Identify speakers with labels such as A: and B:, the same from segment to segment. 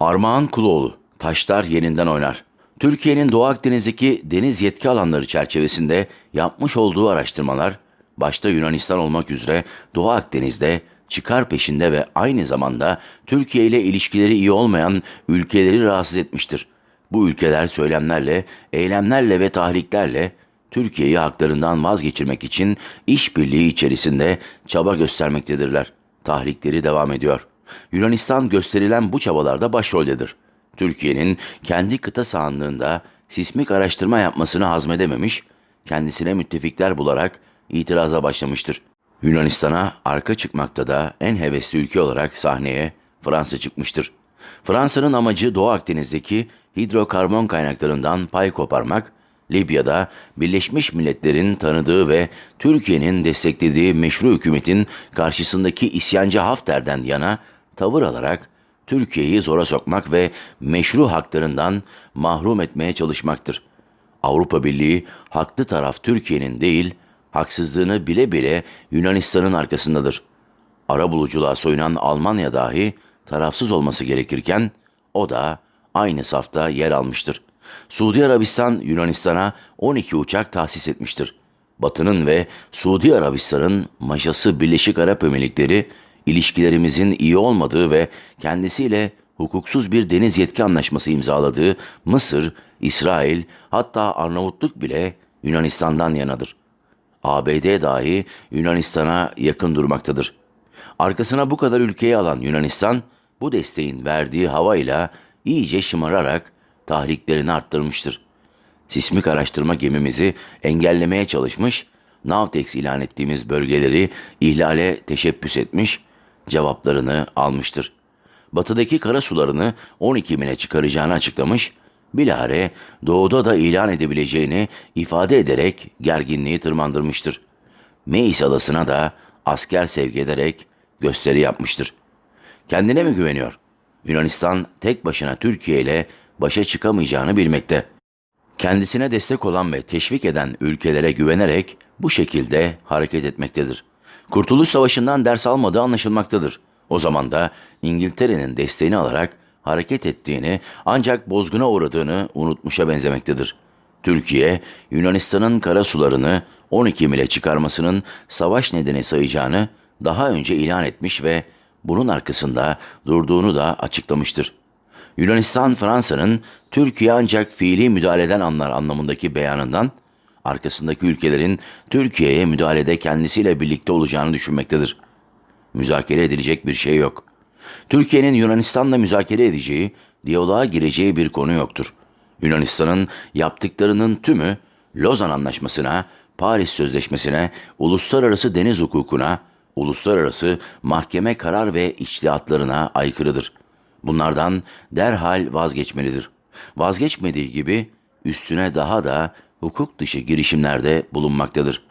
A: Armağan Kuloğlu, Taşlar Yeniden Oynar. Türkiye'nin Doğu Akdeniz'deki deniz yetki alanları çerçevesinde yapmış olduğu araştırmalar, başta Yunanistan olmak üzere Doğu Akdeniz'de çıkar peşinde ve aynı zamanda Türkiye ile ilişkileri iyi olmayan ülkeleri rahatsız etmiştir. Bu ülkeler söylemlerle, eylemlerle ve tahriklerle Türkiye'yi haklarından vazgeçirmek için işbirliği içerisinde çaba göstermektedirler. Tahrikleri devam ediyor. Yunanistan gösterilen bu çabalarda başroldedir. Türkiye'nin kendi kıta sahanlığında sismik araştırma yapmasını hazmedememiş, kendisine müttefikler bularak itiraza başlamıştır. Yunanistan'a arka çıkmakta da en hevesli ülke olarak sahneye Fransa çıkmıştır. Fransa'nın amacı Doğu Akdeniz'deki hidrokarbon kaynaklarından pay koparmak, Libya'da Birleşmiş Milletler'in tanıdığı ve Türkiye'nin desteklediği meşru hükümetin karşısındaki isyancı Hafter'den yana tavır alarak Türkiye'yi zora sokmak ve meşru haklarından mahrum etmeye çalışmaktır. Avrupa Birliği haklı taraf Türkiye'nin değil, haksızlığını bile bile Yunanistan'ın arkasındadır. Arabuluculuğa soyunan Almanya dahi tarafsız olması gerekirken o da aynı safta yer almıştır. Suudi Arabistan Yunanistan'a 12 uçak tahsis etmiştir. Batı'nın ve Suudi Arabistan'ın maşası Birleşik Arap Emirlikleri ilişkilerimizin iyi olmadığı ve kendisiyle hukuksuz bir deniz yetki anlaşması imzaladığı Mısır, İsrail hatta Arnavutluk bile Yunanistan'dan yanadır. ABD dahi Yunanistan'a yakın durmaktadır. Arkasına bu kadar ülkeyi alan Yunanistan, bu desteğin verdiği havayla iyice şımararak tahriklerini arttırmıştır. Sismik araştırma gemimizi engellemeye çalışmış, Navtex ilan ettiğimiz bölgeleri ihlale teşebbüs etmiş, cevaplarını almıştır. Batıdaki kara sularını 12 mile çıkaracağını açıklamış, bilahare doğuda da ilan edebileceğini ifade ederek gerginliği tırmandırmıştır. Meis adasına da asker sevk ederek gösteri yapmıştır. Kendine mi güveniyor? Yunanistan tek başına Türkiye ile başa çıkamayacağını bilmekte. Kendisine destek olan ve teşvik eden ülkelere güvenerek bu şekilde hareket etmektedir. Kurtuluş Savaşı'ndan ders almadığı anlaşılmaktadır. O zaman da İngiltere'nin desteğini alarak hareket ettiğini ancak bozguna uğradığını unutmuşa benzemektedir. Türkiye, Yunanistan'ın kara sularını 12 mile çıkarmasının savaş nedeni sayacağını daha önce ilan etmiş ve bunun arkasında durduğunu da açıklamıştır. Yunanistan Fransa'nın Türkiye ancak fiili müdahaleden anlar anlamındaki beyanından arkasındaki ülkelerin Türkiye'ye müdahalede kendisiyle birlikte olacağını düşünmektedir. Müzakere edilecek bir şey yok. Türkiye'nin Yunanistan'la müzakere edeceği, diyaloğa gireceği bir konu yoktur. Yunanistan'ın yaptıklarının tümü Lozan Anlaşması'na, Paris Sözleşmesi'ne, uluslararası deniz hukukuna, uluslararası mahkeme karar ve içtihatlarına aykırıdır. Bunlardan derhal vazgeçmelidir. Vazgeçmediği gibi üstüne daha da hukuk dışı girişimlerde bulunmaktadır.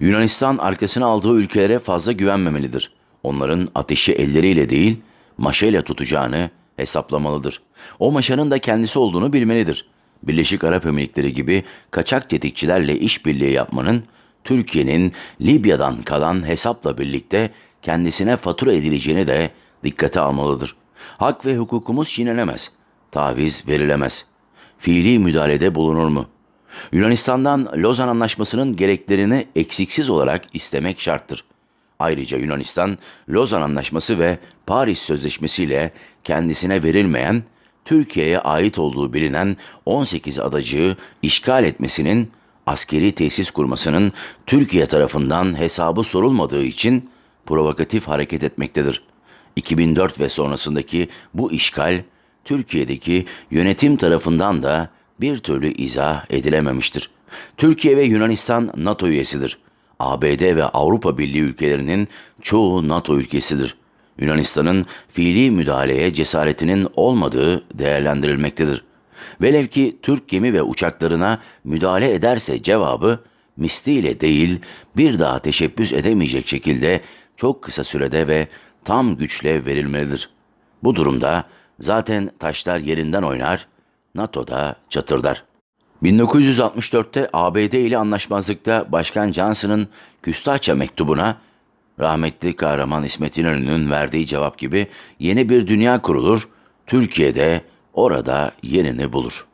A: Yunanistan arkasına aldığı ülkelere fazla güvenmemelidir. Onların ateşi elleriyle değil, maşayla tutacağını hesaplamalıdır. O maşanın da kendisi olduğunu bilmelidir. Birleşik Arap Emirlikleri gibi kaçak tetikçilerle işbirliği yapmanın Türkiye'nin Libya'dan kalan hesapla birlikte kendisine fatura edileceğini de dikkate almalıdır. Hak ve hukukumuz çiğnenemez. Taviz verilemez. Fiili müdahalede bulunur mu? Yunanistan'dan Lozan Anlaşması'nın gereklerini eksiksiz olarak istemek şarttır. Ayrıca Yunanistan, Lozan Anlaşması ve Paris Sözleşmesi ile kendisine verilmeyen, Türkiye'ye ait olduğu bilinen 18 adacığı işgal etmesinin, askeri tesis kurmasının Türkiye tarafından hesabı sorulmadığı için provokatif hareket etmektedir. 2004 ve sonrasındaki bu işgal, Türkiye'deki yönetim tarafından da bir türlü izah edilememiştir. Türkiye ve Yunanistan NATO üyesidir. ABD ve Avrupa Birliği ülkelerinin çoğu NATO ülkesidir. Yunanistan'ın fiili müdahaleye cesaretinin olmadığı değerlendirilmektedir. Velev ki Türk gemi ve uçaklarına müdahale ederse cevabı misliyle değil bir daha teşebbüs edemeyecek şekilde çok kısa sürede ve tam güçle verilmelidir. Bu durumda zaten taşlar yerinden oynar, NATO'da çatırdar. 1964'te ABD ile anlaşmazlıkta Başkan Johnson'ın Küstahça mektubuna rahmetli kahraman İsmet İnönü'nün verdiği cevap gibi yeni bir dünya kurulur, Türkiye'de orada yerini bulur.